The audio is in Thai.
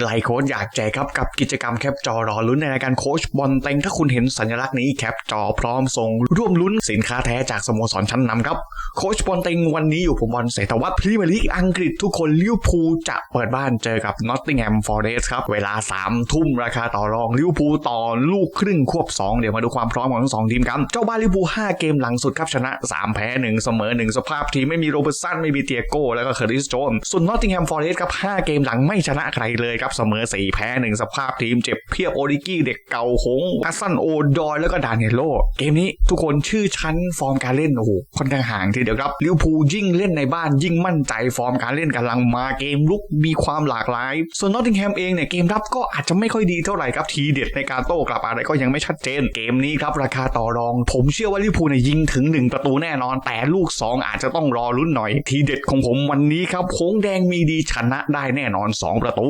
ไลโค้ดอยากแจกครับกับกิจกรรมแคปจอรอลุ้นในรายการโค้ชบอลเต็งถ้าคุณเห็นสัญลักษณ์นี้แคปจอพร้อมส่งร่วมลุ้นสินค้าแท้จากสโมสรชั้นนำครับโค้ชบอลเต็งวันนี้อยู่ผมบอลเศรษฐวัฒน์พรีเมียร์ลีกอังกฤษทุกคนลิวพูจะเปิดบ้านเจอกับนอตติงแฮมฟอร์เรสครับเวลา3ทุ่มราคาต่อรองลิวพูต่อลูกครึ่งควบ 2 เดี๋ยวมาดูความพร้อมของทั้งสองทีมกันเจ้าบ้านลิวพู5เกมหลังสุดครับชนะ 3 แพ้1เสมอ1สภาพทีมไม่มีโรเบิร์ตสันไม่มีเตียโก้แล้วก็เคอร์ติสโจนส่วนนอตติงแฮมฟอร์เรสครับ5เกมหลังไม่ชนะใครเลยครับเสมอ4แพ้1สภาพทีมเจ็บเพียบโอริกี้เด็กเก่าหงอัสซันโอดอยแล้วก็ดานเนโลเกมนี้ทุกคนชื่อชั้นฟอร์มการเล่นโอ้โหค่อนข้างห่างทีเดียวครับลิวพูยิ่งเล่นในบ้านยิ่งมั่นใจฟอร์มการเล่นกำลังมาเกมลุกมีความหลากหลาย ส่วนนอตติงแฮมเองเนี่ยเกมรับก็อาจจะไม่ค่อยดีเท่าไหร่ครับทีเด็ดในการโต้กลับอะไรก็ยังไม่ชัดเจน เกมนี้ครับราคาต่อรอง ผมเชื่อว่าลิวพูเนี่ยยิงถึง 1 ประตูแน่นอน แต่ลูก 2 อาจจะต้องรอลุ้นหน่อย ทีเด็ดของผมวันนี้ครับโค้งแดงมีดีชนะได้แน่นอน 2 ประตู